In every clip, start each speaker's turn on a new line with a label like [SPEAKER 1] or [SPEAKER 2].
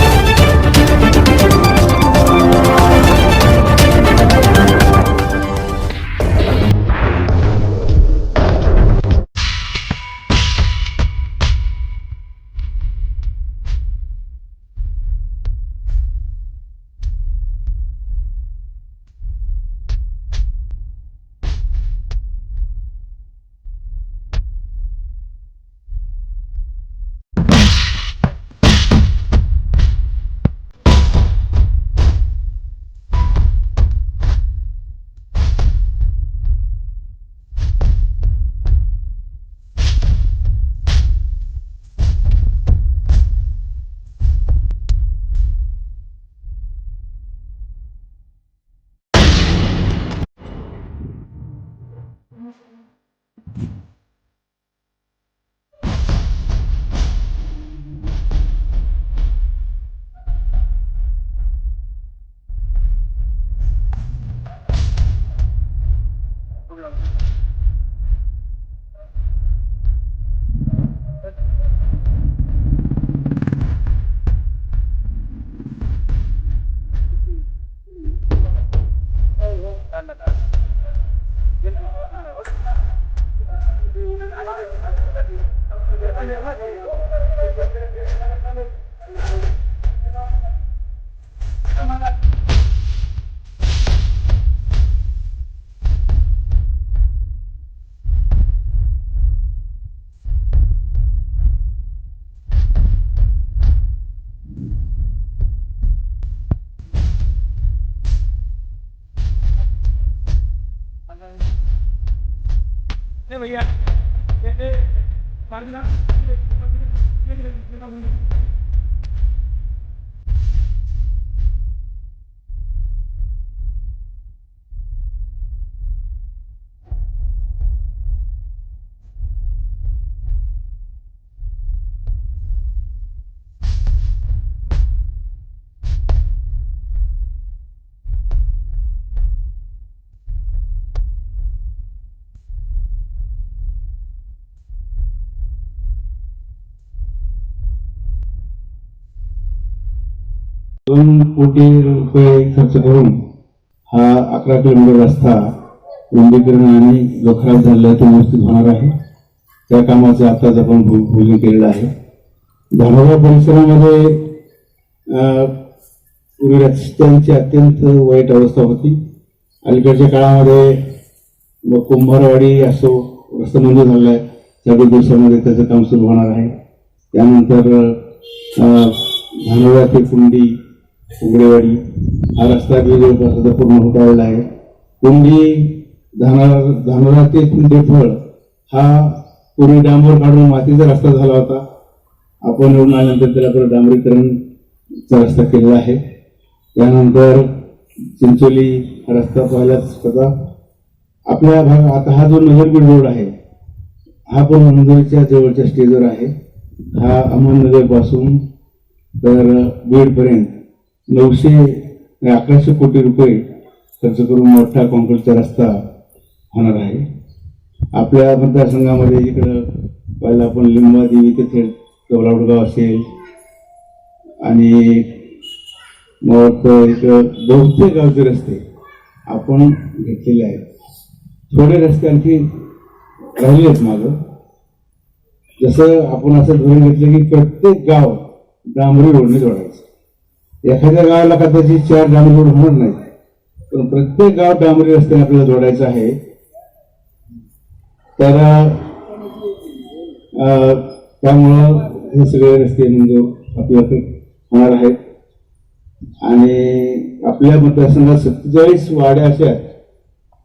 [SPEAKER 1] Oh.
[SPEAKER 2] 빠릅니다. कोटी रुपये खर्च करून हा अकरा किलोमीटर रस्ता रुंदीकरण आणि जो खराब झालेला तो व्यवस्थित होणार आहे. त्या कामाचं आताच आपण भू- भूमी केलेलं आहे. धानोरा परिसरामध्ये पूर्वी रस्त्यांची अत्यंत वाईट अवस्था होती. अलीकडच्या काळामध्ये मग कुंभारवाडी असो रस्ता मंजूर झालेला आहे चाळीस दिवसामध्ये त्याचं काम सुरू होणार आहे. त्यानंतर अं, ते कुंडी उगडेवाडी हा रस्ता गेले जवळपास आता पूर्ण होत आहे. कुंडी धानारा धानोरा ते कुंडेफळ हा पूर्वी डांबर काढून मातीचा रस्ता झाला होता. आपण निवडून आल्यानंतर त्याला परत डांबरीकरणचा रस्ता केलेला आहे. त्यानंतर चिंचोली हा रस्ता पाहिलाच होता. आपल्या भाग आता हा जो नगरगीड रोड आहे हा पण मंदिरच्या जवळच्या स्टेजवर आहे. हा अहमदनगरपासून तर बीडपर्यंत. नऊशे अकराशे कोटी रुपये खर्च करून मोठा कॉन्क्रीटचा रस्ता होणार आहे. आपल्या मतदारसंघामध्ये इकडं पाहिलं आपण लिंबादेवी ते थेट कवलावडगाव असेल. आणि मग इकडं बहुतेक गावचे रस्ते आपण घेतलेले आहेत. थोडे रस्ते आणखी राहिले आहेत माझं जसं आपण असं धोरण घेतलं की प्रत्येक गाव डांबरी रोडने जोडायचं एखाद्या गावाला कदाचित चार डांबरी होणार नाही. पण प्रत्येक गाव डांबरी रस्त्याने आपल्याला जोडायचं आहे. तर अं, त्यामुळं हे सगळे रस्ते म्हणजे आपल्याकडे होणार आहेत. आणि आपल्या मतदारसंघात सत्तेचाळीस वाड्या अशा आहेत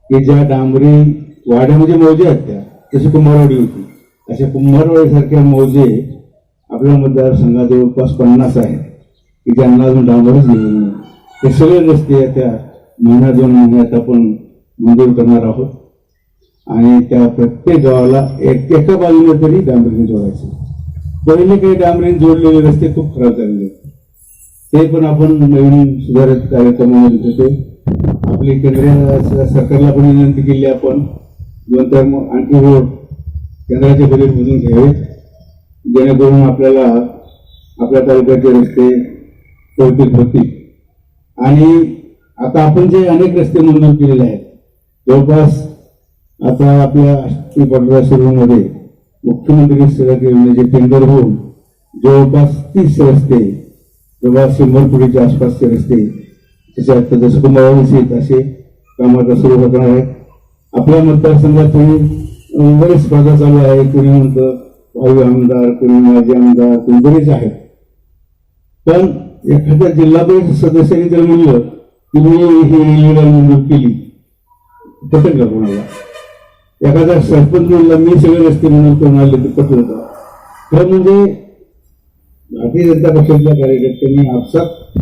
[SPEAKER 2] की ज्या डांबरी वाड्या म्हणजे मौजे आहेत त्या. जशी कुंभारवाडी होती. अशा कुंभारवाडीसारख्या मौजे आपल्या मतदारसंघात जवळपास पन्नास आहेत. की ज्यांना अजून डांबरच नाही ते सगळे रस्ते त्या महिना दोन महिन्यात आपण मंजूर करणार आहोत. आणि त्या प्रत्येक गावाला एक एका बाजूने तरी डांबरीने जोडायचं. पहिले काही डांबरीने जोडलेले रस्ते खूप खराब झालेले ते पण आपण नवीन सुधारित कार्यक्रमामध्ये होते आपली केंद्रीय सरकारला पण विनंती केली आपण. दोन तर मग आणखी रोड केंद्राचे बजेटमधून घ्यावे जेणेकरून आपल्याला आपल्या तालुक्याचे रस्ते ठेवतील होतील आणि आता आपण जे अनेक रस्ते मंजूर केलेले आहेत जवळपास आता आपल्या आष्टी पटरा शिरूरमध्ये मुख्यमंत्री सडक योजनेचे टेंडर होऊन जवळपास तीस रस्ते जवळपास शंभर कोटीच्या आसपासचे रस्ते त्याच्यात आता जसं कुंभार असे काम आता सुरू होणार आहेत. आपल्या मतदारसंघातही बरेच स्पर्धा चालू आहे. कोणी म्हणतं भावी आमदार कोणी माजी आमदार कोणी बरेच आहेत. पण एखाद्या जिल्हा परिषद सदस्याने जर म्हणलं की मी ही रेल्वेला मंजूर केली. पटेल का कोणाला. एखादा सरपंच म्हणला मी सगळे रस्ते म्हणून करून आले तर का खरं म्हणजे भारतीय जनता पक्षातल्या कार्यकर्त्यांनी आपसात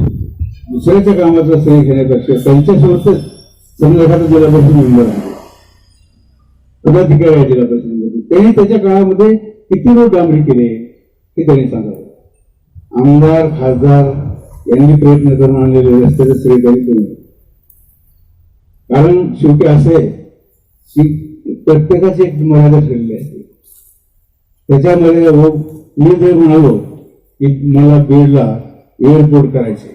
[SPEAKER 2] दुसऱ्याच्या कामाचा श्रेय घेण्यापेक्षा त्यांच्यासोबतच समजा एखादा जिल्हा परिषद मेंबर आहे पदाधिकारी आहे जिल्हा परिषदेमध्ये त्यांनी त्याच्या काळामध्ये किती रोड डांबरी केले हे त्यांनी सांगावं. आमदार खासदार यांनी प्रयत्न करून आणलेले रस्त्याचं श्रेय त्यांनी कारण शेवटी असं आहे की प्रत्येकाची एक मर्यादा ठरलेली असते. त्याच्यामध्ये हो, मी जर म्हणालो की मला बीडला एअरपोर्ट करायचे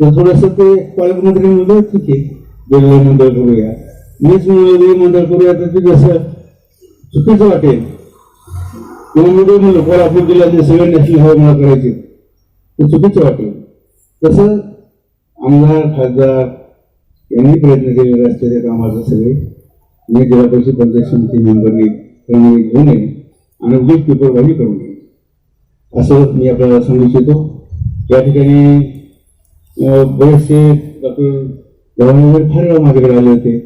[SPEAKER 2] तर थोडस ते पालकमंत्री म्हणलं ठीक आहे बेलगाव मंडळ करूया. मीच म्हणलं मंडळ करूया. तर ते जसं चुकीचं वाटेल. किंवा मी जर म्हणलं कोल्हापूर जिल्ह्यातले सगळे नॅशनल हवामान मला करायचे ते चुकीचं वाटेल. तसं आमदार खासदार यांनी प्रयत्न केलेले रस्त्याच्या कामाचं सगळे. मी जिल्हा परिषद पंचायत समिती मेंबरनी प्रमाणे घेऊ नये आणि उगीच पेपरवाही करू नये. असं मी आपल्याला सांगू इच्छितो. या ठिकाणी बरेचसे डॉक्टर गव्हर्नर फार वेळा माझ्याकडे आले होते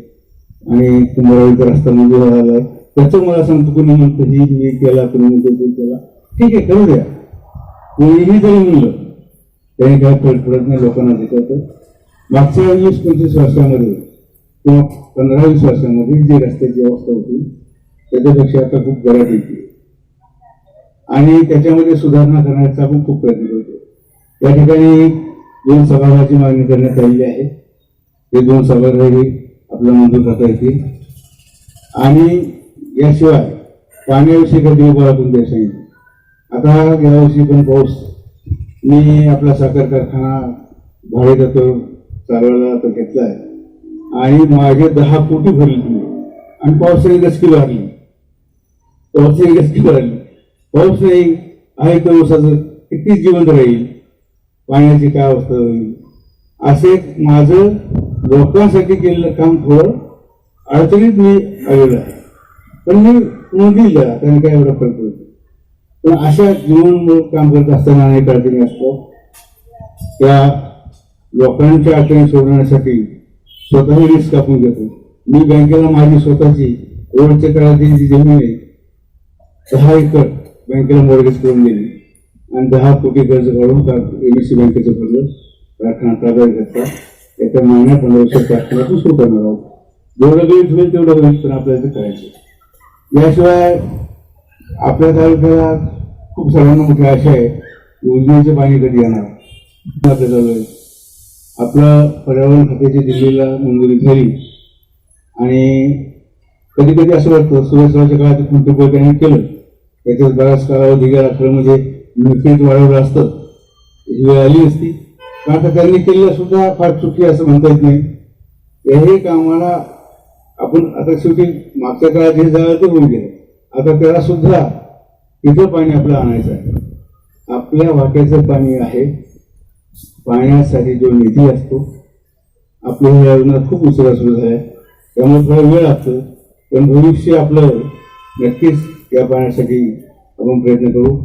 [SPEAKER 2] आणि कुंभारावीचा रस्ता मंजूर झाला त्याचं मला सांगतो कोणी म्हणतं ही मी केला कोणी म्हणतो ते केला. ठीक आहे करू द्या. कोणीही जरी म्हणलं त्यांनी काय फरक नाही लोकांना देतात मागच्या वीस पंचवीस वर्षामध्ये किंवा पंधरा वीस वर्षामध्ये जी रस्त्याची अवस्था होती त्याच्यापेक्षा आता खूप बऱ्यापैकी. आणि त्याच्यामध्ये सुधारणा करण्याचा आपण खूप प्रयत्न करतो या ठिकाणी दोन सभागृहाची मागणी करण्यात आलेली आहे. ते दोन सभागृहही आपल्या मंजूर करता येतील. आणि याशिवाय पाण्याविषयी कधी उभा आपण ते सांगितलं आता गेल्या वर्षी पण पाऊस मी आपला साखर कारखाना भाडे देतो चालवायला आता आहे आणि माझे दहा कोटी भरली तुम्ही. आणि पावसाने पाऊस नाही गस किलो लागली पाऊस नाही आहे तर ऊसाचं किती जिवंत राहील? पाण्याची काय अवस्था होईल? असे माझं लोकांसाठी केलेलं काम थोडं अडचणीत मी आलेलं आहे. पण मी नोंदी द्या त्याने काय एवढा फरक पण अशा जीवन काम करत असताना अनेक अडचणी असतो. त्या लोकांच्या अडचणी सोडवण्यासाठी स्वतःही रिस्क आपण घेतो. मी बँकेला माझी स्वतःची रोडच्या करायची जी जमीन आहे दहा एकर बँकेला मॉर्गेज करून दिली आणि दहा कोटी कर्ज काढून एमएससी बँकेचं कर्ज प्रार्थना ताब्यात घेतला. त्याच्या महिन्या पंधरा वर्षात कारखान्यातून सुरू करणार आहोत. जेवढं वेळ होईल तेवढं वेळ पण आपल्याला करायचं याशिवाय आपल्या तालुक्याला खूप सर्वांना मोठी आशा आहे योजनेचे पाणी कधी येणार? आपल्या चालू आहे. आपलं पर्यावरण खात्याची दिल्लीला मंजुरी झाली. आणि कधी कधी असं वाटतं सुरुवातीच्या काळात कुंटुंब त्यांनी केलं. त्याच्यात बराच कालावधी गेला खरं म्हणजे मिफीत वाढवलं असतं. त्याची वेळ आली असती. पण आता त्यांनी केलेलं सुद्धा फार चुकी असं म्हणता येत नाही. याही कामाला आपण आता शेवटी मागच्या काळात हे झालं ते होऊन गेलं. आता त्याला सुद्धा इथं पाणी आपलं आणायचं आहे. आपल्या वाट्याचं पाणी आहे. पाण्यासाठी जो निधी असतो आपल्या ह्या योजना खूप उशिरा सुरू झाल्या त्यामुळे थोडा वेळ लागतो. पण भविष्य आपलं नक्कीच या पाण्यासाठी आपण प्रयत्न करू.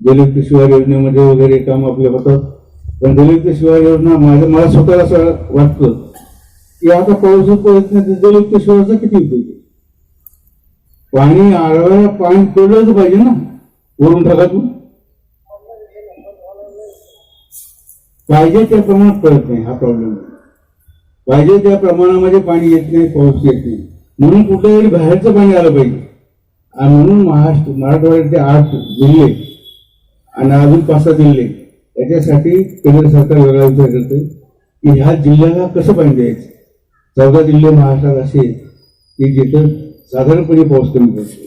[SPEAKER 2] दलित शिवार योजनेमध्ये वगैरे काम आपले होतात पण दलित शिवार योजना माझं मला स्वतःला असं वाटतं की आता पाऊस प्रयत्न दलित तर शिवारचा किती उपयोग आहे? पाणी आळवायला पाणी पडलंच पाहिजे ना वरून ढगातून. पाहिजे त्या प्रमाणात पडत नाही हा प्रॉब्लेम पाहिजे त्या प्रमाणामध्ये पाणी येत नाही पाऊस येत नाही. म्हणून कुठेतरी बाहेरचं पाणी आलं पाहिजे. आणि म्हणून महाराष्ट्र मराठवाड्यातले आठ जिल्हे आणि अजून पाच सहा जिल्हे याच्यासाठी केंद्र सरकार वेगळा विचार करते की ह्या जिल्ह्याला कसं पाणी द्यायचं? चौदा जिल्हे महाराष्ट्रात असे आहेत की जिथं साधारणपणे पाऊस कमी पडतो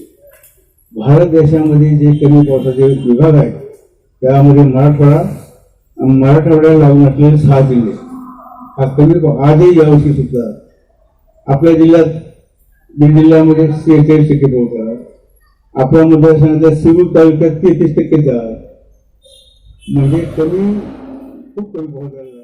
[SPEAKER 2] भारत देशामध्ये जे कमी पावसाचे विभाग आहेत त्यामध्ये मराठवाडा मराठवाड्याला लागून असलेले सहा जिल्हे. हा कमी आजही यावर्षी सुद्धा आपल्या जिल्ह्यात बीड जिल्ह्यामध्ये सेहेचाळीस टक्के पाऊस आपल्या मतदारसंघाच्या सिरूर तालुक्यात तेहतीस टक्के झाला. म्हणजे कमी खूप कमी पाऊस झाला